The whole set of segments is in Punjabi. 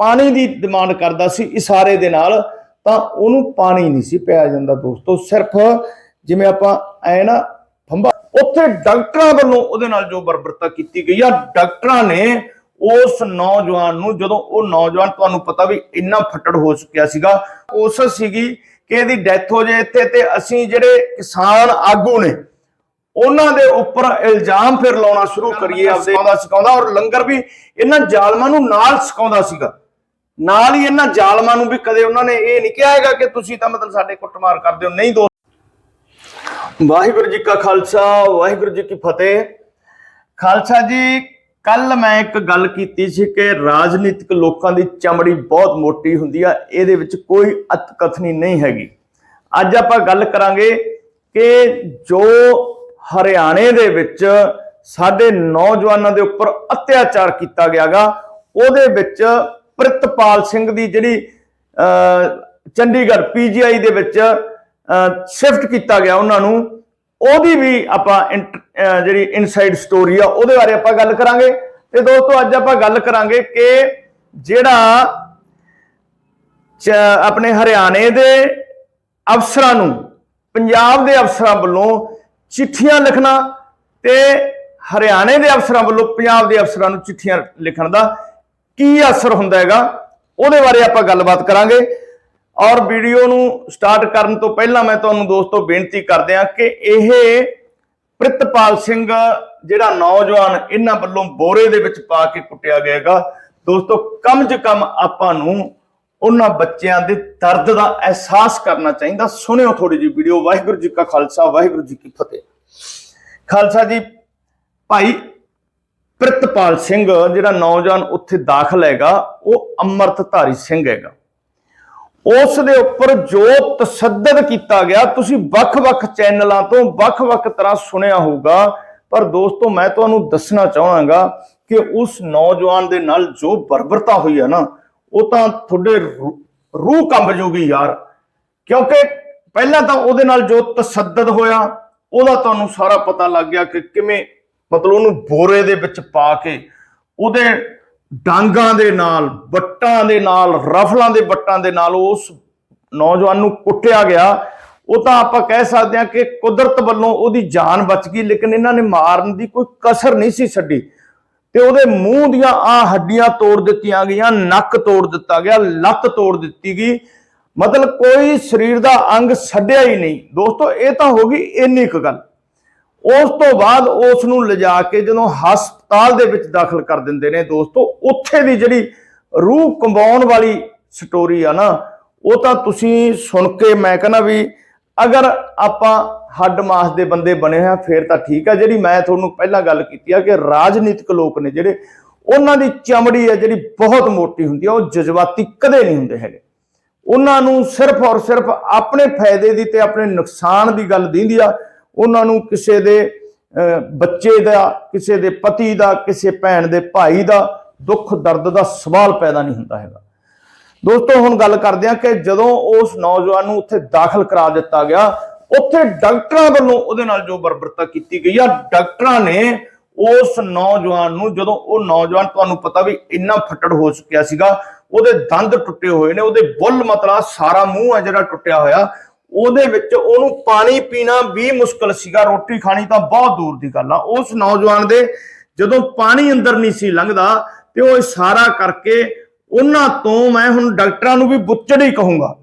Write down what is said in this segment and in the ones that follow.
ਪਾਣੀ ਦੀ ਡਿਮਾਂਡ ਕਰਦਾ ਸੀ ਇਸ਼ਾਰੇ ਦੇ ਨਾਲ ਤਾਂ ਉਹਨੂੰ ਪਾਣੀ ਨਹੀਂ ਸੀ ਪਿਆ ਜਾਂਦਾ ਦੋਸਤੋ। ਸਿਰਫ ਜਿਵੇਂ ਆਪਾਂ ਐ ਨਾ ਫੰਬਾ ਉੱਥੇ ਡਾਕਟਰਾਂ ਵੱਲੋਂ ਉਹਦੇ ਨਾਲ ਜੋ ਬਰਬਰਤਾ ਕੀਤੀ ਗਈ ਆ ਡਾਕਟਰਾਂ ਨੇ ਉਸ ਨੌਜਵਾਨ ਨੂੰ ਜਦੋਂ ਉਹ ਨੌਜਵਾਨ ਤੁਹਾਨੂੰ ਪਤਾ ਵੀ ਇੰਨਾ ਫੱਟੜ ਹੋ ਚੁੱਕਿਆ ਸੀਗਾ ਕੋਸ਼ਿਸ਼ ਸੀਗੀ ਕਿ ਇਹਦੀ ਡੈਥ ਹੋ ਜਾਏ ਇੱਥੇ ਤੇ ਅਸੀਂ ਜਿਹੜੇ ਕਿਸਾਨ ਆਗੂ ਨੇ ਉਹਨਾਂ ਦੇ ਉੱਪਰ ਇਲਜ਼ਾਮ ਫਿਰ ਲਾਉਣਾ ਸ਼ੁਰੂ ਕਰੀਏ ਆਪਦੇ ਸਿਖਾਉਂਦਾ ਔਰ ਲੰਗਰ ਵੀ ਇਹਨਾਂ ਜ਼ਾਲਮਾਂ ਨੂੰ ਨਾਲ ਸਿਖਾਉਂਦਾ ਸੀਗਾ। ਨਾਲ ਹੀ ਇਹਨਾਂ ਜ਼ਾਲਮਾਂ ਨੂੰ ਵੀ ਕਦੇ ਉਹਨਾਂ ਨੇ ਇਹ ਨਹੀਂ ਕਿਹਾ ਹੈਗਾ ਕਿ ਤੁਸੀਂ ਤਾਂ ਮਤਲਬ ਸਾਡੇ ਕੁੱਟਮਾਰ ਕਰਦੇ ਹੋ, ਨਹੀਂ ਦੋਸਤ। ਵਾਹਿਗੁਰੂ ਜੀ ਕਾ ਖਾਲਸਾ, ਵਾਹਿਗੁਰੂ ਜੀ ਕੀ ਫਤਿਹ। ਖਾਲਸਾ ਜੀ, ਕੱਲ ਮੈਂ ਇੱਕ ਗੱਲ ਕੀਤੀ ਸੀ ਕਿ ਰਾਜਨੀਤਿਕ ਲੋਕਾਂ ਦੀ ਚਮੜੀ ਬਹੁਤ ਮੋਟੀ ਹੁੰਦੀ ਆ, ਇਹਦੇ ਵਿੱਚ ਕੋਈ ਅਤਕਥਨੀ ਨਹੀਂ ਹੈਗੀ। ਅੱਜ ਆਪਾਂ ਗੱਲ ਕਰਾਂਗੇ ਕਿ ਜੋ ਹਰਿਆਣੇ ਦੇ ਵਿੱਚ ਸਾਡੇ ਨੌਜਵਾਨਾਂ ਦੇ ਉੱਪਰ ਅਤਿਆਚਾਰ ਕੀਤਾ ਗਿਆਗਾ, ਉਹਦੇ ਵਿੱਚ ਪ੍ਰਿਤਪਾਲ ਸਿੰਘ ਦੀ ਜਿਹੜੀ ਅਹ, ਚੰਡੀਗੜ੍ਹ ਪੀਜੀਆਈ ਦੇ ਵਿੱਚ ਸ਼ਿਫਟ ਕੀਤਾ ਗਿਆ ਉਹਨਾਂ ਨੂੰ ਉਹਦੀ ਵੀ ਆਪਾਂ ਇੰਟ- ਜਿਹੜੀ ਇਨਸਾਈਡ ਸਟੋਰੀ ਆ ਉਹਦੇ ਬਾਰੇ ਆਪਾਂ ਗੱਲ ਕਰਾਂਗੇ। ਤੇ ਦੋਸਤੋ ਅੱਜ ਆਪਾਂ ਗੱਲ ਕਰਾਂਗੇ ਕਿ ਜਿਹੜਾ ਆਪਣੇ ਹਰਿਆਣੇ ਦੇ ਅਫਸਰਾਂ ਨੂੰ ਪੰਜਾਬ ਦੇ ਅਫਸਰਾਂ ਵੱਲੋਂ ਚਿੱਠੀਆਂ ਲਿਖਣਾ ਤੇ ਹਰਿਆਣੇ ਦੇ ਅਫਸਰਾਂ ਵੱਲੋਂ ਪੰਜਾਬ ਦੇ ਅਫਸਰਾਂ ਨੂੰ ਚਿੱਠੀਆਂ ਲਿਖਣ ਦਾ ਕੀ ਅਸਰ ਹੁੰਦਾ ਹੈਗਾ, ਉਹਦੇ ਬਾਰੇ ਆਪਾਂ ਗੱਲਬਾਤ ਕਰਾਂਗੇ। ਔਰ ਵੀਡੀਓ ਨੂੰ ਸਟਾਰਟ ਕਰਨ ਤੋਂ ਪਹਿਲਾਂ ਮੈਂ ਤੁਹਾਨੂੰ ਦੋਸਤੋ ਬੇਨਤੀ ਕਰਦੇ ਹਾਂ ਕਿ ਇਹ ਪ੍ਰਿਤਪਾਲ ਸਿੰਘ, ਜਿਹੜਾ ਨੌਜਵਾਨ ਇਹਨਾਂ ਵੱਲੋਂ ਬੋਰੇ ਦੇ ਵਿੱਚ ਪਾ ਕੇ ਕੁੱਟਿਆ ਗਿਆ ਗਿਆਗਾ ਦੋਸਤੋ ਕਮ ਜ ਕਮ ਆਪਾਂ ਨੂੰ ਉਹਨਾਂ ਬੱਚਿਆਂ ਦੇ ਦਰਦ ਦਾ ਅਹਿਸਾਸ ਕਰਨਾ ਚਾਹੀਦਾ। ਸੁਣਿਓ ਥੋੜੀ ਜਿਹੀ ਵੀਡੀਓ। ਵਾਹਿਗੁਰੂ ਜੀ ਕਾ ਖਾਲਸਾ, ਵਾਹਿਗੁਰੂ ਜੀ ਕੀ ਫਤਿਹ। ਖਾਲਸਾ ਜੀ, ਭਾਈ ਪ੍ਰਿਤਪਾਲ ਸਿੰਘ ਜਿਹੜਾ ਨੌਜਵਾਨ ਉੱਥੇ ਦਾਖਲ ਹੈਗਾ, ਉਹ ਅੰਮ੍ਰਿਤਧਾਰੀ ਸਿੰਘ ਹੈਗਾ। ਉਸ ਦੇ ਉੱਪਰ ਜੋ ਤਸੱਦਦ ਕੀਤਾ ਗਿਆ, ਤੁਸੀਂ ਵੱਖ-ਵੱਖ ਚੈਨਲਾਂ ਤੋਂ ਵੱਖ-ਵੱਖ ਤਰ੍ਹਾਂ ਸੁਣਿਆ ਹੋਊਗਾ। ਪਰ ਦੋਸਤੋ, ਮੈਂ ਤੁਹਾਨੂੰ ਦੱਸਣਾ ਚਾਹਾਂਗਾ ਕਿ ਉਸ ਨੌਜਵਾਨ ਦੇ ਨਾਲ ਜੋ ਬਰਬਰਤਾ ਹੋਈ ਹੈ ਨਾ, ਉਹ ਤਾਂ ਤੁਹਾਡੇ ਰੂਹ ਕੰਬ ਜੂਗੀ ਯਾਰ। ਕਿਉਂਕਿ ਪਹਿਲਾਂ ਤਾਂ ਉਹਦੇ ਨਾਲ ਜੋ ਤਸੱਦਦ ਹੋਇਆ, ਉਹਦਾ ਤੁਹਾਨੂੰ ਸਾਰਾ ਪਤਾ ਲੱਗ ਗਿਆ ਕਿ ਕਿਵੇਂ ਮਤਲਬ ਉਹਨੂੰ ਬੋਰੇ ਦੇ ਵਿੱਚ ਪਾ ਕੇ, ਉਹਦੇ ਡਾਂਗਾਂ ਦੇ ਨਾਲ ਬੱਟਾਂ ਦੇ ਨਾਲ, ਰਫਲਾਂ ਦੇ ਬੱਟਾਂ ਦੇ ਨਾਲ ਉਸ ਨੌਜਵਾਨ ਨੂੰ ਕੁੱਟਿਆ ਗਿਆ। ਉਹ ਤਾਂ ਆਪਾਂ ਕਹਿ ਸਕਦੇ ਹਾਂ ਕਿ ਕੁਦਰਤ ਵੱਲੋਂ ਉਹਦੀ ਜਾਨ ਬਚ ਗਈ, ਲੇਕਿਨ ਇਹਨਾਂ ਨੇ ਮਾਰਨ ਦੀ ਕੋਈ ਕਸਰ ਨਹੀਂ ਸੀ ਛੱਡੀ। ਤੇ ਉਹਦੇ ਮੂੰਹ ਦੀਆਂ ਆ ਹੱਡੀਆਂ ਤੋੜ ਦਿੱਤੀਆਂ ਗਈਆਂ, ਨੱਕ ਤੋੜ ਦਿੱਤਾ ਗਿਆ, ਲੱਤ ਤੋੜ ਦਿੱਤੀ ਗਈ। ਮਤਲਬ ਕੋਈ ਸਰੀਰ ਦਾ ਅੰਗ ਛੱਡਿਆ ਹੀ ਨਹੀਂ। ਦੋਸਤੋ, ਇਹ ਤਾਂ ਹੋ ਗਈ ਇੰਨੀ ਕੁ ਗੱਲ। ਉਸ ਤੋਂ ਬਾਅਦ ਉਸ ਨੂੰ ਲਿਜਾ ਕੇ ਜਦੋਂ ਹਸਪਤਾਲ ਦੇ ਵਿੱਚ ਦਾਖਲ ਕਰ ਦਿੰਦੇ ਨੇ ਦੋਸਤੋ, ਉੱਥੇ ਦੀ ਜਿਹੜੀ ਰੂਹ ਕੰਬਾਉਣ ਵਾਲੀ ਸਟੋਰੀ ਆ ਨਾ, ਉਹ ਤਾਂ ਤੁਸੀਂ ਸੁਣ ਕੇ ਮੈਂ ਕਹਿੰਦਾ ਵੀ ਅਗਰ ਆਪਾਂ ਹੱਡ ਮਾਸ ਦੇ ਬੰਦੇ ਬਣੇ ਹੋਇਆ ਫੇਰ ਤਾਂ ਠੀਕ ਆ। ਜਿਹੜੀ ਮੈਂ ਤੁਹਾਨੂੰ ਪਹਿਲਾਂ ਗੱਲ ਕੀਤੀ ਆ ਕਿ ਰਾਜਨੀਤਿਕ ਲੋਕ ਨੇ ਜਿਹੜੇ, ਉਹਨਾਂ ਦੀ ਚਮੜੀ ਆ ਜਿਹੜੀ ਬਹੁਤ ਮੋਟੀ ਹੁੰਦੀ ਆ, ਉਹ ਜਜ਼ਬਾਤੀ ਕਦੇ ਨਹੀਂ ਹੁੰਦੇ ਹੈਗੇ। ਉਹਨਾਂ ਨੂੰ ਸਿਰਫ ਔਰ ਸਿਰਫ ਆਪਣੇ ਫਾਇਦੇ ਦੀ ਤੇ ਆਪਣੇ ਨੁਕਸਾਨ ਦੀ ਗੱਲ ਦਿੰਦੀ ਆ। ਉਹਨਾਂ ਨੂੰ ਕਿਸੇ ਦੇ ਅਹ, ਬੱਚੇ ਦਾ ਕਿਸੇ ਦੇ ਪਤੀ ਦਾ ਕਿਸੇ ਭੈਣ ਦੇ ਭਾਈ ਦਾ ਦੁੱਖ ਦਰਦ ਦਾ ਸਵਾਲ ਪੈਦਾ ਨਹੀਂ ਹੁੰਦਾ ਹੈਗਾ। ਦੋਸਤੋ ਹੁਣ ਗੱਲ ਕਰਦੇ ਹਾਂ ਕਿ ਜਦੋਂ ਉਸ ਨੌਜਵਾਨ ਨੂੰ ਉੱਥੇ ਦਾਖਲ ਕਰਾ ਦਿੱਤਾ ਗਿਆ ਉੱਥੇ ਡਾਕਟਰਾਂ ਵੱਲੋਂ ਉਹਦੇ ਨਾਲ ਜੋ ਬਰਬਰਤਾ ਕੀਤੀ ਗਈ ਆ ਡਾਕਟਰਾਂ ਨੇ ਉਸ ਨੌਜਵਾਨ ਨੂੰ ਜਦੋਂ ਉਹ ਨੌਜਵਾਨ ਤੁਹਾਨੂੰ ਪਤਾ ਵੀ ਇੰਨਾ ਫੱਟੜ ਹੋ ਚੁੱਕਿਆ ਸੀਗਾ ਉਹਦੇ ਦੰਦ ਟੁੱਟੇ ਹੋਏ ਨੇ ਉਹਦੇ ਬੁੱਲ ਮਤਲਬ ਸਾਰਾ ਮੂੰਹ ਹੈ ਜਿਹੜਾ ਟੁੱਟਿਆ ਹੋਇਆ ਉਹਦੇ ਵਿੱਚ ਉਹਨੂੰ ਪਾਣੀ ਪੀਣਾ ਵੀ ਮੁਸ਼ਕਲ ਸੀਗਾ, ਰੋਟੀ ਖਾਣੀ ਤਾਂ ਬਹੁਤ ਦੂਰ ਦੀ ਗੱਲ ਆ। ਉਸ ਨੌਜਵਾਨ ਦੇ ਜਦੋਂ ਪਾਣੀ ਅੰਦਰ ਨਹੀਂ ਸੀ ਲੰਘਦਾ ਤੇ ਉਹ ਇਸ਼ਾਰਾ ਕਰਕੇ ਉਹਨਾਂ ਤੋਂ ਮੈਂ ਹੁਣ ਡਾਕਟਰਾਂ ਨੂੰ ਵੀ ਬੁੱਚੜ ਹੀ ਕਹੂੰਗਾ।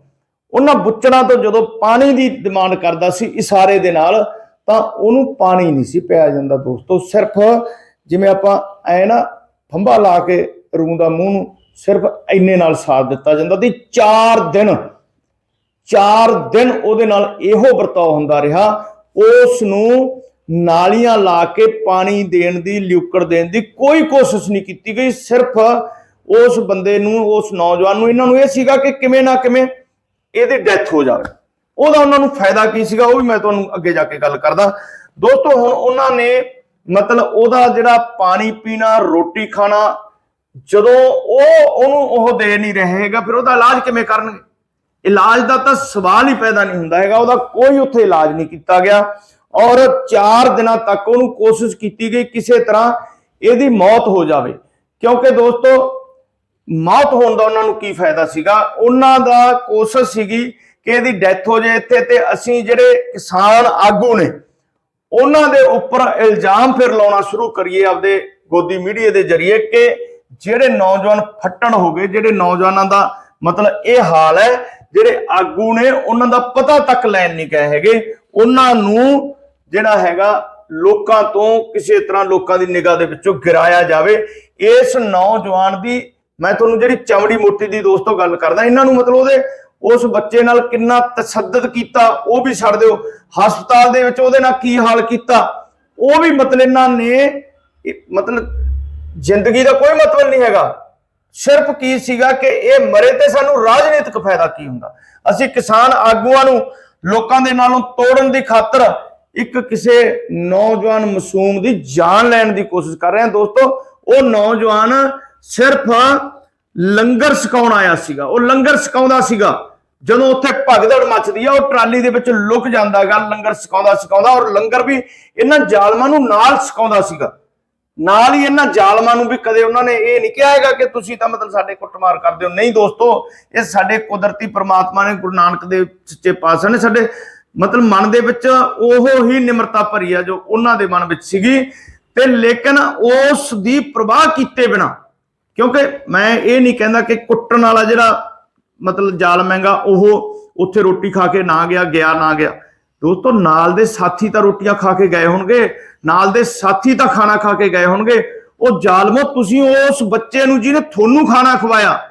ਉਹਨਾਂ ਬੁੱਚੜਾਂ ਤੋਂ ਜਦੋਂ ਪਾਣੀ ਦੀ ਡਿਮਾਂਡ ਕਰਦਾ ਸੀ ਇਸ਼ਾਰੇ ਦੇ ਨਾਲ, ਤਾਂ ਉਹਨੂੰ ਪਾਣੀ ਨਹੀਂ ਸੀ ਪਿਆ ਜਾਂਦਾ ਦੋਸਤੋ। ਸਿਰਫ ਜਿਵੇਂ ਆਪਾਂ ਐ ਨਾ ਫੰਬਾ ਲਾ ਕੇ ਰੂੰ ਦਾ ਮੂੰਹ ਨੂੰ ਸਿਰਫ ਇੰਨੇ ਨਾਲ ਸਾਥ ਦਿੱਤਾ ਜਾਂਦਾ ਤੇ 4 ਦਿਨ 4 ਦਿਨ ਉਹਦੇ ਨਾਲ ਇਹੋ ਵਰਤਾਓ ਹੁੰਦਾ ਰਿਹਾ। ਉਸ ਨੂੰ ਨਾਲੀਆਂ ਲਾ ਕੇ ਪਾਣੀ ਦੇਣ ਦੀ, ਲਿਉਕੜ ਦੇਣ ਦੀ ਕੋਈ ਕੋਸ਼ਿਸ਼ ਨਹੀਂ ਕੀਤੀ ਗਈ। ਸਿਰਫ ਉਸ ਬੰਦੇ ਨੂੰ, ਉਸ ਨੌਜਵਾਨ ਨੂੰ, ਇਹਨਾਂ ਨੂੰ ਇਹ ਸੀਗਾ ਕਿ ਕਿਵੇਂ ਨਾ ਕਿਵੇਂ ਇਹਦੀ ਡੈਥ ਹੋ ਜਾਵੇ। ਉਹਦਾ ਉਹਨਾਂ ਨੂੰ ਫਾਇਦਾ ਕੀ ਸੀਗਾ, ਉਹ ਵੀ ਮੈਂ ਤੁਹਾਨੂੰ ਅੱਗੇ ਜਾ ਕੇ ਗੱਲ ਕਰਦਾ। ਦੋਸਤੋ, ਹੁਣ ਉਹਨਾਂ ਨੇ ਮਤਲਬ ਉਹਦਾ ਜਿਹੜਾ ਪਾਣੀ ਪੀਣਾ, ਰੋਟੀ ਖਾਣਾ, ਜਦੋਂ ਉਹ ਉਹਨੂੰ ਉਹ ਦੇ ਨਹੀਂ ਰਹੇਗਾ ਫਿਰ ਉਹਦਾ ਇਲਾਜ ਕਿਵੇਂ ਕਰਨਗੇ? ਇਲਾਜ ਦਾ ਤਾਂ ਸਵਾਲ ਹੀ ਪੈਦਾ ਨਹੀਂ ਹੁੰਦਾ ਹੈਗਾ, ਉਹਦਾ ਕੋਈ ਉੱਥੇ ਇਲਾਜ ਨਹੀਂ ਕੀਤਾ ਗਿਆ। ਔਰ 4 ਦਿਨਾਂ ਤੱਕ ਉਹਨੂੰ ਕੋਸ਼ਿਸ਼ ਕੀਤੀ ਗਈ ਕਿਸੇ ਤਰ੍ਹਾਂ ਇਹਦੀ ਮੌਤ ਹੋ ਜਾਵੇ। ਕਿਉਂਕਿ ਦੋਸਤੋ, ਮੌਤ ਹੋਣ ਦਾ ਉਹਨਾਂ ਨੂੰ ਕੀ ਫਾਇਦਾ ਸੀਗਾ? ਉਹਨਾਂ ਦਾ ਕੋਸ਼ਿਸ਼ ਸੀਗੀ ਕਿ ਇਹਦੀ ਡੈਥ ਹੋ ਜਾਏ ਇੱਥੇ ਤੇ ਅਸੀਂ ਜਿਹੜੇ ਕਿਸਾਨ ਆਗੂ ਨੇ, ਉਹਨਾਂ ਦੇ ਉੱਪਰ ਇਲਜ਼ਾਮ ਫਿਰ ਲਾਉਣਾ ਸ਼ੁਰੂ ਕਰੀਏ ਆਪਦੇ ਗੋਦੀ ਮੀਡੀਆ ਦੇ ਜ਼ਰੀਏ ਕਿ ਜਿਹੜੇ ਨੌਜਵਾਨ ਫੱਟਣ ਹੋ ਗਏ, ਜਿਹੜੇ ਨੌਜਵਾਨਾਂ ਦਾ ਮਤਲਬ ਇਹ ਹਾਲ ਹੈ ਜਿਹੜੇ ਆਗੂ ਨੇ, ਉਹਨਾਂ ਦਾ ਪਤਾ ਤੱਕ ਲੈਣ ਨਹੀਂ ਗਏ ਹੈਗੇ। ਉਹਨਾਂ ਨੂੰ ਜਿਹੜਾ ਹੈਗਾ ਲੋਕਾਂ ਤੋਂ ਕਿਸੇ ਤਰ੍ਹਾਂ ਲੋਕਾਂ ਦੀ ਨਿਗਾਹ ਦੇ ਵਿੱਚੋਂ ਗਿਰਾਇਆ ਜਾਵੇ। ਇਸ ਨੌਜਵਾਨ ਦੀ ਮੈਂ ਤੁਹਾਨੂੰ ਜਿਹੜੀ ਚਮੜੀ ਮੋਟੀ ਦੀ ਦੋਸਤੋ ਗੱਲ ਕਰਦਾ, ਇਹਨਾਂ ਨੂੰ ਮਤਲਬ ਉਹਦੇ ਉਸ ਬੱਚੇ ਨਾਲ ਕਿੰਨਾ ਤਸ਼ੱਦਦ ਕੀਤਾ, ਉਹ ਵੀ ਛੱਡ ਦਿਓ। ਹਸਪਤਾਲ ਦੇ ਵਿੱਚ ਉਹਦੇ ਨਾਲ ਕੀ ਹਾਲ ਕੀਤਾ? ਉਹ ਵੀ ਮਤਲਬ ਇਹਨਾਂ ਨੇ ਮਤਲਬ ਜ਼ਿੰਦਗੀ ਦਾ ਕੋਈ ਮਤਲਬ ਨਹੀਂ ਹੈਗਾ। ਸਿਰਫ ਕੀ ਸੀਗਾ ਕਿ ਇਹ ਮਰੇ ਤੇ ਸਾਨੂੰ ਰਾਜਨੀਤਿਕ ਫਾਇਦਾ ਕੀ ਹੁੰਦਾ? ਅਸੀਂ ਕਿਸਾਨ ਆਗੂਆਂ ਨੂੰ ਲੋਕਾਂ ਦੇ ਨਾਲੋਂ ਤੋੜਨ ਦੀ ਖਾਤਰ ਇੱਕ ਕਿਸੇ ਨੌਜਵਾਨ ਮਾਸੂਮ ਦੀ ਜਾਨ ਲੈਣ ਦੀ ਕੋਸ਼ਿਸ਼ ਕਰ ਰਹੇ ਹਾਂ ਦੋਸਤੋ। ਉਹ ਨੌਜਵਾਨ ਸਿਰਫ ਲੰਗਰ ਛਕਾਉਣ ਆਇਆ ਸੀਗਾ। ਉਹ ਲੰਗਰ ਛਕਾਉਂਦਾ ਸੀਗਾ। ਜਦੋਂ ਉੱਥੇ ਭਗਦੜ ਮੱਚਦੀ ਆ, ਉਹ ਟਰਾਲੀ ਦੇ ਵਿੱਚ ਲੁਕ ਜਾਂਦਾ ਹੈਗਾ ਲੰਗਰ ਛਕਾਉਂਦਾ ਛਕਾਉਂਦਾ ਔਰ ਲੰਗਰ ਵੀ ਇਹਨਾਂ ਜ਼ਾਲਮਾਂ ਨੂੰ ਨਾਲ ਛਕਾਉਂਦਾ ਸੀਗਾ। ਨਾਲ ਹੀ ਇਹਨਾਂ ਜ਼ਾਲਮਾਂ ਨੂੰ ਵੀ ਕਦੇ ਉਹਨਾਂ ਨੇ ਇਹ ਨਹੀਂ ਕਿਹਾ ਹੈਗਾ ਕਿ ਤੁਸੀਂ ਤਾਂ ਮਤਲਬ ਸਾਡੇ ਕੁੱਟਮਾਰ ਕਰਦੇ ਹੋ। ਨਹੀਂ ਦੋਸਤੋ, ਇਹ ਸਾਡੇ ਕੁਦਰਤੀ ਪ੍ਰਮਾਤਮਾ ਨੇ ਗੁਰੂ ਨਾਨਕ ਦੇ ਸੱਚੇ ਪਾਤਸ਼ਾਹ ਨੇ ਸਾਡੇ ਮਤਲਬ ਮਨ ਦੇ ਵਿੱਚ ਉਹ ਹੀ ਨਿਮਰਤਾ ਭਰੀ ਆ ਜੋ ਉਹਨਾਂ ਦੇ ਮਨ ਵਿੱਚ ਸੀਗੀ ਤੇ ਲੇਕਿਨ ਉਸ ਦੀ ਪ੍ਰਵਾਹ ਕੀਤੇ ਬਿਨਾ, ਕਿਉਂਕਿ ਮੈਂ ਇਹ ਨਹੀਂ ਕਹਿੰਦਾ ਕਿ ਕੁੱਟਣ ਵਾਲਾ ਜਿਹੜਾ ਮਤਲਬ ਜ਼ਾਲਮ ਹੈਗਾ, ਉਹ ਉੱਥੇ ਰੋਟੀ ਖਾ ਕੇ ਨਾ ਗਿਆ ਗਿਆ ਨਾ ਗਿਆ। ਦੋਸਤੋ, ਨਾਲ ਦੇ ਸਾਥੀ ਤਾਂ ਰੋਟੀਆਂ ਖਾ ਕੇ ਗਏ ਹੋਣਗੇ, ਨਾਲ ਦੇ ਸਾਥੀ ਤਾਂ ਖਾਣਾ ਖਾ ਕੇ ਗਏ ਹੋਣਗੇ। ਉਹ ਜ਼ਾਲਮੋ, ਤੁਸੀਂ ਉਸ ਬੱਚੇ ਨੂੰ ਜਿਹਨੇ ਤੁਹਾਨੂੰ ਖਾਣਾ ਖਵਾਇਆ,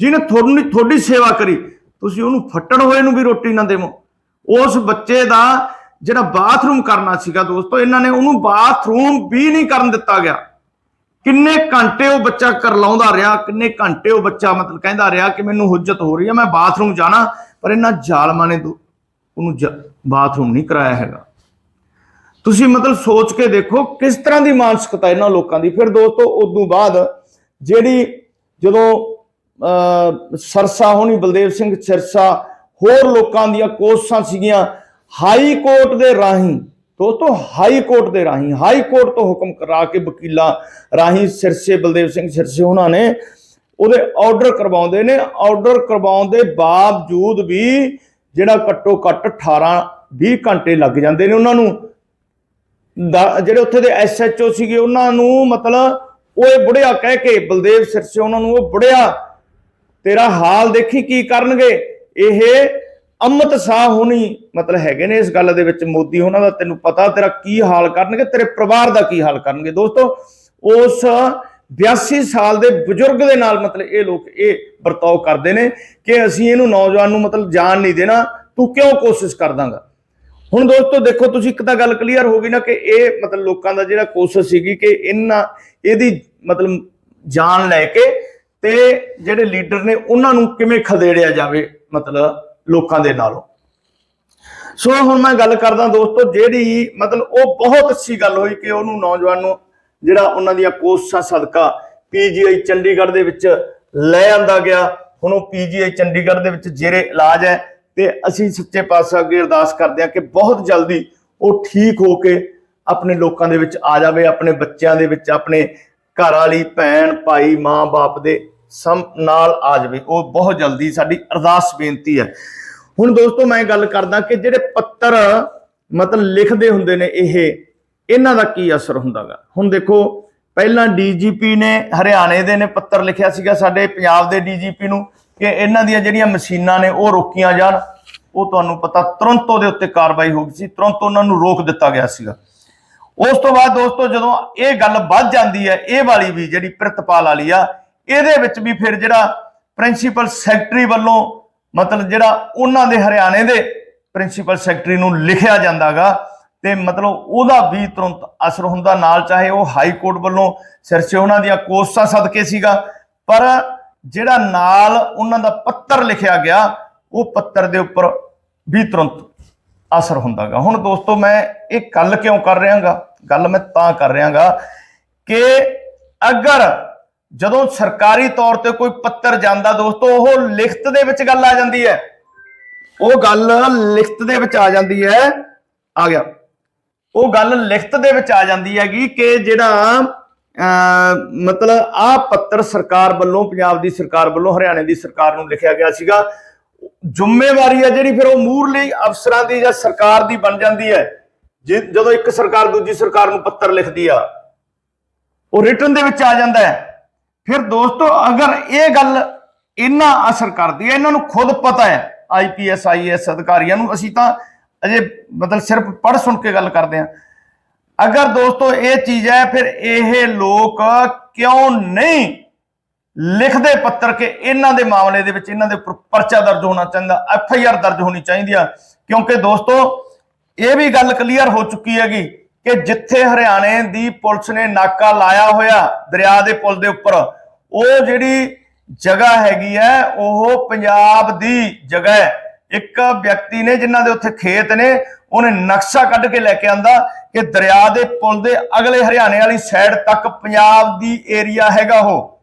ਜਿਹਨੇ ਤੁਹਾਨੂੰ ਤੁਹਾਡੀ ਸੇਵਾ ਕਰੀ, ਤੁਸੀਂ ਉਹਨੂੰ ਫੱਟਣ ਹੋਏ ਨੂੰ ਵੀ ਰੋਟੀ ਨਾ ਦੇਵੋ। ਉਸ ਬੱਚੇ ਦਾ ਜਿਹੜਾ ਬਾਥਰੂਮ ਕਰਨਾ ਸੀਗਾ ਦੋਸਤੋ, ਇਹਨਾਂ ਨੇ ਉਹਨੂੰ ਬਾਥਰੂਮ ਵੀ ਨਹੀਂ ਕਰਨ ਦਿੱਤਾ ਗਿਆ। ਕਿੰਨੇ ਘੰਟੇ ਉਹ ਬੱਚਾ ਕਰਲਾਉਂਦਾ ਰਿਹਾ, ਕਿੰਨੇ ਘੰਟੇ ਉਹ ਬੱਚਾ ਮਤਲਬ ਕਹਿੰਦਾ ਰਿਹਾ ਕਿ ਮੈਨੂੰ ਹੁਜਤ ਹੋ ਰਹੀ ਹੈ, ਮੈਂ ਬਾਥਰੂਮ ਜਾਣਾ, ਪਰ ਇਹਨਾਂ ਜ਼ਾਲਮਾਂ ਨੇ ਦੋ- ਉਹਨੂੰ ਜ- ਬਾਥਰੂਮ ਨਹੀਂ ਕਰਾਇਆ ਹੈਗਾ। ਤੁਸੀਂ ਮਤਲਬ ਸੋਚ ਕੇ ਦੇਖੋ ਕਿਸ ਤਰ੍ਹਾਂ ਦੀ ਮਾਨਸਿਕਤਾ ਇਹਨਾਂ ਲੋਕਾਂ ਦੀ। ਫਿਰ ਦੋਸਤੋ, ਉਦੋਂ ਬਾਅਦ ਜਿਹੜੀ ਜਦੋਂ ਸਰਸਾ ਹੋਣੀ, ਬਲਦੇਵ ਸਿੰਘ ਸਿਰਸਾ, ਹੋਰ ਲੋਕਾਂ ਦੀਆਂ ਕੋਸ਼ਿਸ਼ਾਂ ਸੀਗੀਆਂ ਹਾਈ ਕੋਰਟ ਦੇ ਰਾਹੀਂ। ਦੋਸਤੋ, ਹਾਈ ਕੋਰਟ ਦੇ ਰਾਹੀਂ, ਹਾਈ ਕੋਰਟ ਤੋਂ ਹੁਕਮ ਕਰਾ ਕੇ ਵਕੀਲਾਂ ਰਾਹੀਂ ਸਿਰਸੇ, ਬਲਦੇਵ ਸਿੰਘ ਸਿਰਸੇ ਉਹਨਾਂ ਨੇ ਉਹਦੇ ਆਰਡਰ ਕਰਵਾਉਂਦੇ ਨੇ। ਆਰਡਰ ਕਰਵਾਉਣ ਦੇ ਬਾਵਜੂਦ ਵੀ ਜਿਹੜਾ ਘੱਟੋ ਘੱਟ 18 20 ਘੰਟੇ ਲੱਗ ਜਾਂਦੇ ਨੇ ਉਹਨਾਂ ਨੂੰ। ਦਾ- ਜਿਹੜੇ ਉੱਥੇ ਦੇ ਐਸਐਚਓ ਸੀਗੇ, ਉਹਨਾਂ ਨੂੰ ਮਤਲਬ ਉਹ ਇਹ ਬੁੜਿਆ ਕਹਿ ਕੇ ਬਲਦੇਵ ਸਿਰਸੇ ਉਹਨਾਂ ਨੂੰ, ਉਹ ਬੁੜਿਆ, ਤੇਰਾ ਹਾਲ ਦੇਖੀ ਕੀ ਕਰਨਗੇ? ਇਹ ਅੰਮ੍ਰਿਤ ਸ਼ਾਹ ਹੋਣੀ ਮਤਲਬ ਹੈਗੇ ਨੇ ਇਸ ਗੱਲ ਦੇ ਵਿੱਚ ਮੋਦੀ ਉਹਨਾਂ ਦਾ, ਤੈਨੂੰ ਪਤਾ ਤੇਰਾ ਕੀ ਹਾਲ ਕਰਨਗੇ, ਤੇਰੇ ਪਰਿਵਾਰ ਦਾ ਕੀ ਹਾਲ ਕਰਨਗੇ। ਦੋਸਤੋ, ਉਸ 82 ਸਾਲ ਦੇ ਬਜ਼ੁਰਗ ਦੇ ਨਾਲ ਮਤਲਬ ਇਹ ਲੋਕ ਇਹ ਵਰਤਾਓ ਕਰਦੇ ਨੇ ਕਿ ਅਸੀਂ ਇਹਨੂੰ ਨੌਜਵਾਨ ਨੂੰ ਮਤਲਬ ਜਾਨ ਨਹੀਂ ਦੇਣਾ, ਤੂੰ ਕਿਉਂ ਕੋਸ਼ਿਸ਼ ਕਰਦਾਂਗਾ? ਹੁਣ ਦੋਸਤੋ ਦੇਖੋ, ਤੁਸੀਂ ਇੱਕ ਤਾਂ ਗੱਲ ਕਲੀਅਰ ਹੋ ਗਈ ਨਾ ਕਿ ਇਹ ਮਤਲਬ ਲੋਕਾਂ ਦਾ ਜਿਹੜਾ ਕੋਸ਼ਿਸ਼ ਸੀਗੀ ਕਿ ਇਹਨਾਂ ਇਹਦੀ ਮਤਲਬ ਜਾਨ ਲੈ ਕੇ ਤੇ ਜਿਹੜੇ ਲੀਡਰ ਨੇ ਉਹਨਾਂ ਨੂੰ ਕਿਵੇਂ ਖਦੇੜਿਆ ਜਾਵੇ ਮਤਲਬ ਲੋਕਾਂ ਦੇ ਨਾਲੋਂ। ਸੋ ਹੁਣ ਮੈਂ ਗੱਲ ਕਰਦਾ ਦੋਸਤੋ, ਜਿਹੜੀ ਮਤਲਬ ਉਹ ਬਹੁਤ ਅੱਛੀ ਗੱਲ ਹੋਈ ਕਿ ਉਹਨੂੰ ਨੌਜਵਾਨ ਨੂੰ ਜਿਹੜਾ ਉਹਨਾਂ ਦੀਆਂ ਕੋਸ਼ਿਸ਼ਾਂ ਸਦਕਾ ਪੀਜੀਆਈ ਚੰਡੀਗੜ੍ਹ ਦੇ ਵਿੱਚ ਲੈ ਆਂਦਾ ਗਿਆ। ਹੁਣ ਉਹ ਪੀਜੀਆਈ ਚੰਡੀਗੜ੍ਹ ਦੇ ਵਿੱਚ ਜਿਹੜੇ ਇਲਾਜ ਹੈ। ਤੇ ਅਸੀਂ ਸੱਚੇ ਪਾਤਸ਼ਾਹ ਅੱਗੇ ਅਰਦਾਸ ਕਰਦੇ ਹਾਂ ਕਿ ਬਹੁਤ ਜਲਦੀ ਉਹ ਠੀਕ ਹੋ ਕੇ ਆਪਣੇ ਲੋਕਾਂ ਦੇ ਵਿੱਚ ਆ ਜਾਵੇ, ਆਪਣੇ ਬੱਚਿਆਂ ਦੇ ਵਿੱਚ, ਆਪਣੇ ਘਰ ਵਾਲੀ ਭੈਣ, ਭਾਈ ਮਾਂ-ਬਾਪ ਦੇ ਸਮ, ਨਾਲ ਆ ਜਾਵੇ। ਉਹ ਬਹੁਤ ਜਲਦੀ ਸਾਡੀ ਅਰਦਾਸ ਬੇਨਤੀ ਹੈ। ਹੁਣ ਦੋਸਤੋ, ਮੈਂ ਗੱਲ ਕਰਦਾ ਕਿ ਜਿਹੜੇ ਪੱਤਰ ਮਤਲਬ ਲਿਖਦੇ ਹੁੰਦੇ ਨੇ, ਇਹ ਇਹਨਾਂ ਦਾ ਕੀ ਅਸਰ ਹੁੰਦਾਗਾ? ਹੁਣ ਦੇਖੋ, ਪਹਿਲਾਂ ਡੀਜੀਪੀ ਨੇ, ਹਰਿਆਣੇ ਦੇ ਨੇ ਪੱਤਰ ਲਿਖਿਆ ਸੀਗਾ ਸਾਡੇ, ਪੰਜਾਬ ਦੇ ਡੀਜੀਪੀ ਨੂੰ। ਕਿ ਇਹਨਾਂ ਦੀਆਂ ਜਿਹੜੀਆਂ ਮਸ਼ੀਨਾਂ ਨੇ ਉਹ ਰੋਕੀਆਂ ਜਾਣ, ਉਹ ਤੁਹਾਨੂੰ ਪਤਾ ਤੁਰੰਤ ਉਹਦੇ ਉੱਤੇ ਕਾਰਵਾਈ ਹੋ ਗਈ ਸੀ, ਤੁਰੰਤ ਉਹਨਾਂ ਨੂੰ ਰੋਕ ਦਿੱਤਾ ਗਿਆ ਸੀਗਾ। ਉਸ ਤੋਂ ਬਾਅਦ ਦੋਸਤੋ ਜਦੋਂ ਇਹ ਗੱਲ ਵੱਧ ਜਾਂਦੀ ਹੈ, ਇਹ ਵਾਲੀ ਵੀ ਜਿਹੜੀ ਪ੍ਰਿਤਪਾਲ ਵਾਲੀ ਆ, ਇਹਦੇ ਵਿੱਚ ਵੀ ਫਿਰ ਜਿਹੜਾ ਪ੍ਰਿੰਸੀਪਲ ਸੈਕਟਰੀ ਵੱਲੋਂ, ਮਤਲਬ ਜਿਹੜਾ ਉਹਨਾਂ ਦੇ ਹਰਿਆਣੇ ਦੇ ਪ੍ਰਿੰਸੀਪਲ ਸੈਕਟਰੀ ਨੂੰ ਲਿਖਿਆ ਜਾਂਦਾਗਾ, ਤੇ ਮਤਲਬ ਉਹਦਾ ਵੀ ਤੁਰੰਤ ਅਸਰ ਹੁੰਦਾ ਨਾਲ ਚਾਹੇ ਉਹ ਹਾਈ ਕੋਰਟ ਵੱਲੋਂ ਸਿਰਸੇ ਉਹਨਾਂ ਦੀਆਂ ਕੋਸ਼ਿਸ਼ਾਂ ਸਦਕੇ ਸੀਗਾ, ਪਰ ਜਿਹੜਾ ਨਾਲ ਉਹਨਾਂ ਦਾ ਪੱਤਰ ਲਿਖਿਆ ਗਿਆ, ਉਹ ਪੱਤਰ ਦੇ ਉੱਪਰ ਵੀ ਤੁਰੰਤ ਅਸਰ ਹੁੰਦਾਗਾ। ਹੁਣ ਦੋਸਤੋ, ਮੈਂ ਇਹ ਗੱਲ ਕਿਉਂ ਕਰ ਰਿਹਾਗਾ? ਗੱਲ ਮੈਂ ਤਾਂ ਕਰ ਰਿਹਾਗਾ ਕਿ ਅਗਰ ਜਦੋਂ ਸਰਕਾਰੀ ਤੌਰ ਤੇ ਕੋਈ ਪੱਤਰ ਜਾਂਦਾ ਦੋਸਤੋ, ਉਹ ਲਿਖਤ ਦੇ ਵਿੱਚ ਗੱਲ ਆ ਜਾਂਦੀ ਹੈ। ਉਹ ਗੱਲ ਲਿਖਤ ਦੇ ਵਿੱਚ ਆ ਜਾਂਦੀ ਹੈ। ਆ ਗਿਆ। ਉਹ ਗੱਲ ਲਿਖਤ ਦੇ ਵਿੱਚ ਆ ਜਾਂਦੀ ਹੈਗੀ ਕਿ ਜਿਹੜਾ ਮਤਲਬ ਆ ਪੱਤਰ ਸਰਕਾਰ ਵੱਲੋਂ, ਪੰਜਾਬ ਦੀ ਸਰਕਾਰ ਵੱਲੋਂ, ਹਰਿਆਣੇ ਦੀ ਸਰਕਾਰ ਨੂੰ ਲਿਖਿਆ ਗਿਆ ਸੀਗਾ। ਜ਼ਿੰਮੇਵਾਰੀ ਆ ਜਿਹੜੀ ਫਿਰ ਉਹ ਮੂਰਲੀ ਅਫਸਰਾਂ ਦੀ ਜਾਂ ਸਰਕਾਰ ਦੀ ਬਣ ਜਾਂਦੀ ਹੈ। ਜਦੋਂ ਇੱਕ ਸਰਕਾਰ ਦੂਜੀ ਸਰਕਾਰ ਨੂੰ ਪੱਤਰ ਲਿਖਦੀ ਆ, ਉਹ ਰਿਟਰਨ ਦੇ ਵਿੱਚ ਆ ਜਾਂਦਾ ਹੈ। ਫਿਰ ਦੋਸਤੋ, ਅਗਰ ਇਹ ਗੱਲ ਇਹਨਾਂ ਅਸਰ ਕਰਦੀ ਹੈ, ਇਹਨਾਂ ਨੂੰ ਖੁਦ ਪਤਾ ਹੈ ਆਈਪੀਐਸ ਆਈਐਸ ਅਧਿਕਾਰੀਆਂ ਨੂੰ, ਅਸੀਂ ਤਾਂ ਅਜੇ ਮਤਲਬ ਸਿਰਫ ਪੜ੍ਹ ਸੁਣ ਕੇ ਗੱਲ ਕਰਦੇ ਹਾਂ। ਅਗਰ ਦੋਸਤੋ ਇਹ ਚੀਜ਼ ਹੈ, ਫਿਰ ਇਹ ਲੋਕ ਕਿਉਂ ਨਹੀਂ ਲਿਖਦੇ ਪੱਤਰ ਕਿ ਇਹਨਾਂ ਦੇ ਮਾਮਲੇ ਦੇ ਵਿੱਚ ਇਹਨਾਂ ਦੇ ਉੱਪਰ ਪਰਚਾ ਦਰਜ ਹੋਣਾ ਚਾਹੀਦਾ, ਐਫ ਆਈ ਆਰ ਦਰਜ ਹੋਣੀ ਚਾਹੀਦੀ ਆ? ਕਿਉਂਕਿ ਦੋਸਤੋ, ਇਹ ਵੀ ਗੱਲ ਕਲੀਅਰ ਹੋ ਚੁੱਕੀ ਹੈਗੀ ਕਿ ਜਿੱਥੇ ਹਰਿਆਣੇ ਦੀ ਪੁਲਿਸ ਨੇ ਨਾਕਾ ਲਾਇਆ ਹੋਇਆ ਦਰਿਆ ਦੇ ਪੁਲ ਦੇ ਉੱਪਰ, ਉਹ ਜਿਹੜੀ ਜਗ੍ਹਾ ਹੈਗੀ ਹੈ, ਉਹ ਪੰਜਾਬ ਦੀ ਜਗ੍ਹਾ ਹੈ। ਇੱਕ ਵਿਅਕਤੀ ਨੇ ਜਿਨ੍ਹਾਂ ਦੇ ਉੱਥੇ ਖੇਤ ਨੇ, ਉਹਨੇ ਨਕਸ਼ਾ ਕੱਢ ਕੇ ਲੈ ਕੇ ਆਂਦਾ ਕਿ ਦਰਿਆ ਦੇ ਪੁਲ ਦੇ ਅਗਲੇ ਹਰਿਆਣੇ ਵਾਲੀ ਸਾਈਡ ਤੱਕ ਪੰਜਾਬ ਦੀ ਏਰੀਆ ਹੈਗਾ ਉਹ।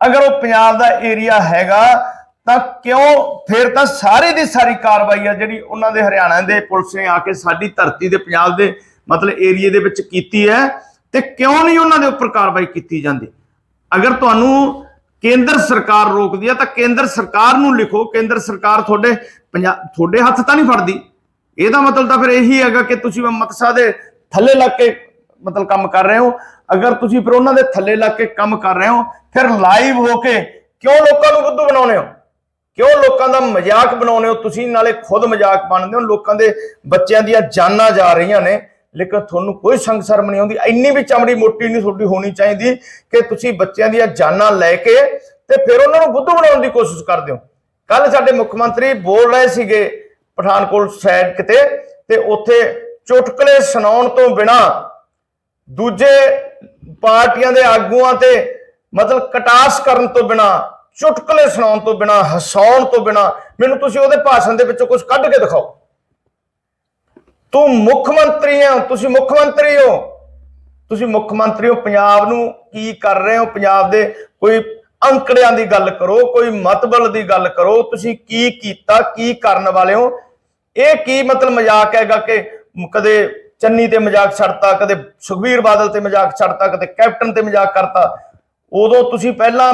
ਅਗਰ ਉਹ ਪੰਜਾਬ ਦਾ ਏਰੀਆ ਹੈਗਾ, ਤਾਂ ਕਿਉਂ ਫਿਰ ਤਾਂ ਸਾਰੇ ਦੀ ਸਾਰੀ ਕਾਰਵਾਈ ਆ ਜਿਹੜੀ ਉਹਨਾਂ ਦੇ ਹਰਿਆਣਾ ਦੇ ਪੁਲਿਸ ਨੇ ਆ ਕੇ ਸਾਡੀ ਧਰਤੀ ਦੇ ਪੰਜਾਬ ਦੇ ਮਤਲਬ ਏਰੀਏ ਦੇ ਵਿੱਚ ਕੀਤੀ ਹੈ ਤੇ ਕਿਉਂ ਨਹੀਂ ਉਹਨਾਂ ਦੇ ਉੱਪਰ ਕਾਰਵਾਈ ਕੀਤੀ ਜਾਂਦੀ? ਅਗਰ ਤੁਹਾਨੂੰ ਕੇਂਦਰ ਸਰਕਾਰ ਰੋਕਦੀ ਹੈ ਤਾਂ ਕੇਂਦਰ ਸਰਕਾਰ ਨੂੰ ਲਿਖੋ, ਕੇਂਦਰ ਸਰਕਾਰ ਤੁਹਾਡੇ ਪੰਜਾ- ਤੁਹਾਡੇ ਹੱਥ ਤਾਂ ਨਹੀਂ ਫੜਦੀ। ਇਹਦਾ ਮਤਲਬ ਤਾਂ ਫਿਰ ਇਹੀ ਹੈਗਾ ਕਿ ਤੁਸੀਂ ਮਤਸਾ ਦੇ ਥੱਲੇ ਲੱਗ ਕੇ ਮਤਲਬ ਕੰਮ ਕਰ ਰਹੇ ਹੋ। ਅਗਰ ਤੁਸੀਂ ਫਿਰ ਉਹਨਾਂ ਦੇ ਥੱਲੇ ਲੱਗ ਕੇ ਕੰਮ ਕਰ ਰਹੇ ਹੋ, ਫਿਰ ਲਾਈਵ ਹੋ ਕੇ ਕਿਉਂ ਲੋਕਾਂ ਨੂੰ ਬੁੱਧੂ ਬਣਾਉਨੇ ਹੋ? ਕਿਉਂ ਲੋਕਾਂ ਦਾ ਮਜ਼ਾਕ ਬਣਾਉਨੇ ਹੋ? ਤੁਸੀਂ ਨਾਲੇ ਖੁਦ ਮਜ਼ਾਕ ਬਣਦੇ ਹੋ। ਲੋਕਾਂ ਦੇ ਬੱਚਿਆਂ ਦੀਆਂ ਜਾਨਾਂ ਜਾ ਰਹੀਆਂ ਨੇ। ਲੇਕਿਨ ਤੁਹਾਨੂੰ ਕੋਈ ਸੰਗ ਸ਼ਰਮ ਨਹੀਂ ਆਉਂਦੀ, ਇੰਨੀ ਵੀ ਚਮੜੀ ਮੋਟੀ ਨਹੀਂ ਤੁਹਾਡੀ ਹੋਣੀ ਚਾਹੀਦੀ ਕਿ ਤੁਸੀਂ ਬੱਚਿਆਂ ਦੀਆਂ ਜਾਨਾਂ ਲੈ ਕੇ ਤੇ ਫਿਰ ਉਹਨਾਂ ਨੂੰ ਬੁੱਧੂ ਬਣਾਉਣ ਦੀ ਕੋਸ਼ਿਸ਼ ਕਰਦੇ ਹੋ। ਕੱਲ ਸਾਡੇ ਮੁੱਖ ਮੰਤਰੀ ਬੋਲ ਰਹੇ ਸੀਗੇ ਪਠਾਨਕੋਟ ਸਾਈਡ ਕਿਤੇ ਤੇ ਉੱਥੇ ਚੁਟਕਲੇ ਸੁਣਾਉਣ ਤੋਂ ਬਿਨਾ ਦੂਜੇ ਪਾਰਟੀਆਂ ਦੇ ਆਗੂਆਂ ਤੇ ਮਤਲਬ ਕਟਾਸ ਕਰਨ ਤੋਂ ਬਿਨਾ, ਚੁਟਕਲੇ ਸੁਣਾਉਣ ਤੋਂ ਬਿਨਾ, ਹਸਾਉਣ ਤੋਂ ਬਿਨਾ, ਮੈਨੂੰ ਤੁਸੀਂ ਉਹਦੇ ਭਾਸ਼ਣ ਦੇ ਵਿੱਚੋਂ ਕੁਝ ਕੱਢ ਕੇ ਦਿਖਾਓ। ਤੂੰ ਮੁੱਖ ਮੰਤਰੀ ਹੋ ਤੁਸੀਂ ਮੁੱਖ ਮੰਤਰੀ ਹੋ। ਤੁਸੀਂ ਮੁੱਖ ਮੰਤਰੀ ਹੋ, ਪੰਜਾਬ ਨੂੰ ਕੀ ਕਰ ਰਹੇ ਹੋ? ਪੰਜਾਬ ਦੇ ਕੋਈ ਅੰਕੜਿਆਂ ਦੀ ਗੱਲ ਕਰੋ, ਕੋਈ ਮਤਬਲ ਦੀ ਗੱਲ ਕਰੋ, ਤੁਸੀਂ ਕੀ ਕੀਤਾ, ਕੀ ਕਰਨ ਵਾਲੇ ਹੋ? ਇਹ ਕੀ ਮਤਲਬ ਮਜ਼ਾਕ ਹੈਗਾ ਕਿ ਕਦੇ ਚੰਨੀ ਤੇ ਮਜ਼ਾਕ ਛੱਡਤਾ, ਕਦੇ ਸੁਖਬੀਰ ਬਾਦਲ ਤੇ ਮਜ਼ਾਕ ਛੱਡਤਾ, ਕਦੇ ਕੈਪਟਨ ਤੇ ਮਜ਼ਾਕ ਕਰਤਾ। ਉਦੋਂ ਤੁਸੀਂ ਪਹਿਲਾਂ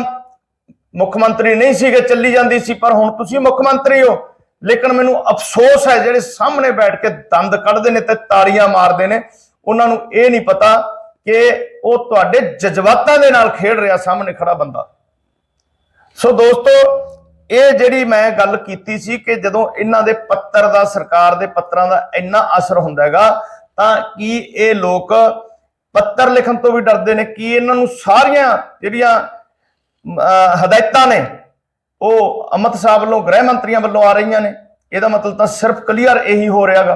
ਮੁੱਖ ਮੰਤਰੀ ਨਹੀਂ ਸੀਗੇ, ਚੱਲੀ ਜਾਂਦੀ ਸੀ, ਪਰ ਹੁਣ ਤੁਸੀਂ ਮੁੱਖ ਮੰਤਰੀ ਹੋ। ਲੇਕਿਨ ਮੈਨੂੰ ਅਫਸੋਸ ਹੈ ਜਿਹੜੇ ਸਾਹਮਣੇ ਬੈਠ ਕੇ ਦੰਦ ਕੱਢਦੇ ਨੇ ਤੇ ਤਾੜੀਆਂ ਮਾਰਦੇ ਨੇ ਉਹਨਾਂ ਨੂੰ ਇਹ ਨਹੀਂ ਪਤਾ ਕਿ ਉਹ ਤੁਹਾਡੇ ਜਜ਼ਬਾਤਾਂ ਦੇ ਨਾਲ ਖੇਡ ਰਿਹਾ ਸਾਹਮਣੇ ਖੜਾ ਬੰਦਾ। ਸੋ ਦੋਸਤੋ ਇਹ ਜਿਹੜੀ ਮੈਂ ਗੱਲ ਕੀਤੀ ਸੀ ਕਿ ਜਦੋਂ ਇਹਨਾਂ ਦੇ ਪੱਤਰ ਦਾ ਸਰਕਾਰ ਦੇ ਪੱਤਰਾਂ ਦਾ ਇੰਨਾ ਅਸਰ ਹੁੰਦਾ ਹੈਗਾ ਤਾਂ ਕੀ ਇਹ ਲੋਕ ਪੱਤਰ ਲਿਖਣ ਤੋਂ ਵੀ ਡਰਦੇ ਨੇ ਕੀ ਇਹਨਾਂ ਨੂੰ ਸਾਰੀਆਂ ਜਿਹੜੀਆਂ ਅਹ, ਹਦਾਇਤਾਂ ਨੇ ਉਹ ਅਮਿਤ ਸਾਹਿਬ ਵੱਲੋਂ, ਗ੍ਰਹਿ ਮੰਤਰੀਆਂ ਵੱਲੋਂ ਆ ਰਹੀਆਂ ਨੇ। ਇਹਦਾ ਮਤਲਬ ਤਾਂ ਸਿਰਫ ਕਲੀਅਰ ਇਹੀ ਹੋ ਰਿਹਾਗਾ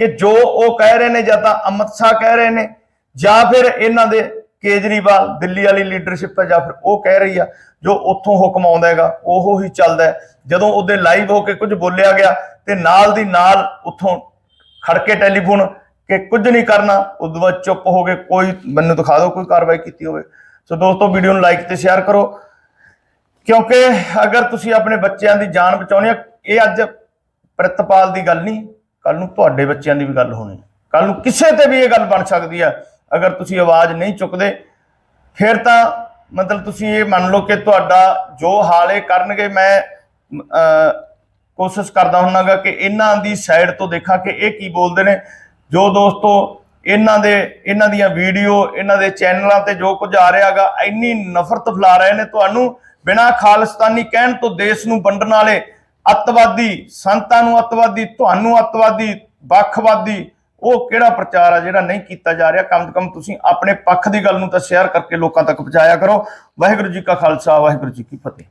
ਕਿ ਜੋ ਉਹ ਕਹਿ ਰਹੇ ਨੇ ਜਾਂ ਤਾਂ ਅਮਿਤ ਸ਼ਾਹ ਕਹਿ ਰਹੇ ਨੇ ਜਾਂ ਫਿਰ ਇਹਨਾਂ ਦੇ ਕੇਜਰੀਵਾਲ, ਦਿੱਲੀ ਵਾਲੀ ਲੀਡਰਸ਼ਿਪ ਹੈ ਜਾਂ ਫਿਰ ਉਹ ਕਹਿ ਰਹੀ ਆ, ਜੋ ਉੱਥੋਂ ਹੁਕਮ ਆਉਂਦਾ ਹੈਗਾ, ਉਹ ਹੀ ਚੱਲਦਾ ਜਦੋਂ ਉਹਦੇ ਲਾਈਵ ਹੋ ਕੇ ਕੁਝ ਬੋਲਿਆ ਗਿਆ ਤੇ ਨਾਲ ਦੀ ਨਾਲ ਉੱਥੋਂ ਖੜਕੇ ਟੈਲੀਫੋਨ ਕਿ ਕੁਝ ਨਹੀਂ ਕਰਨਾ ਉਦੋਂ ਬਾਅਦ ਚੁੱਪ ਹੋ ਗਏ ਕੋਈ, ਮੈਨੂੰ ਦਿਖਾ ਦਿਓ ਕੋਈ ਕਾਰਵਾਈ ਕੀਤੀ ਹੋਵੇ। ਸੋ ਦੋਸਤੋ ਵੀਡੀਓ ਨੂੰ ਲਾਈਕ ਤੇ ਸ਼ੇਅਰ ਕਰੋ। ਕਿਉਂਕਿ ਅਗਰ ਤੁਸੀਂ ਆਪਣੇ ਬੱਚਿਆਂ ਦੀ ਜਾਨ ਬਚਾਉਣੀ ਹੈ ਇਹ ਅੱਜ ਪ੍ਰਿਤਪਾਲ ਦੀ ਗੱਲ ਨਹੀਂ ਕੱਲ ਨੂੰ ਤੁਹਾਡੇ ਬੱਚਿਆਂ ਦੀ ਵੀ ਗੱਲ ਹੋਣੀ। ਕੱਲ ਨੂੰ ਕਿਸੇ ਤੇ ਵੀ ਇਹ ਗੱਲ ਬਣ ਸਕਦੀ ਹੈ ਅਗਰ ਤੁਸੀਂ ਆਵਾਜ਼ ਨਹੀਂ ਚੁੱਕਦੇ ਫਿਰ ਤਾਂ ਮਤਲਬ ਤੁਸੀਂ ਇਹ ਮੰਨ ਲਓ ਕਿ ਤੁਹਾਡਾ ਜੋ ਹਾਲੇ ਕਰਨਗੇ ਮੈਂ ਅਹ, ਕੋਸ਼ਿਸ਼ ਕਰਦਾ ਹੁੰਨਾਗਾ ਕਿ ਇਹਨਾਂ ਦੀ ਸਾਈਡ ਤੋਂ ਦੇਖਾਂ ਕਿ ਇਹ ਕੀ ਬੋਲਦੇ ਨੇ। ਜੋ ਦੋਸਤੋ ਇਹਨਾਂ ਦੇ ਇਹਨਾਂ ਦੀਆਂ ਵੀਡੀਓ ਇਹਨਾਂ ਦੇ ਚੈਨਲਾਂ ਤੇ ਜੋ ਕੁਝ ਆ ਰਿਹਾਗਾ ਇੰਨੀ ਨਫ਼ਰਤ ਫੈਲਾ ਰਹੇ ਨੇ ਤੁਹਾਨੂੰ ਬਿਨਾਂ ਖਾਲਿਸਤਾਨੀ ਕਹਿਣ ਤੋਂ ਦੇਸ਼ ਨੂੰ ਵੰਡਣ ਵਾਲੇ ਅੱਤਵਾਦੀ, ਸੰਤਾਂ ਨੂੰ ਅੱਤਵਾਦੀ, ਤੁਹਾਨੂੰ ਅੱਤਵਾਦੀ, ਵੱਖਵਾਦੀ, ਉਹ ਕਿਹੜਾ ਪ੍ਰਚਾਰ ਆ ਜਿਹੜਾ ਨਹੀਂ ਕੀਤਾ ਜਾ ਰਿਹਾ? ਕਮ ਤੋਂ ਕਮ ਤੁਸੀਂ ਆਪਣੇ ਪੱਖ ਦੀ ਗੱਲ ਨੂੰ ਤਾਂ ਸ਼ੇਅਰ ਕਰਕੇ ਲੋਕਾਂ ਤੱਕ ਪਹੁੰਚਾਇਆ ਕਰੋ। ਵਾਹਿਗੁਰੂ ਜੀ ਕਾ ਖਾਲਸਾ, ਵਾਹਿਗੁਰੂ ਜੀ ਕੀ ਫਤਿਹ।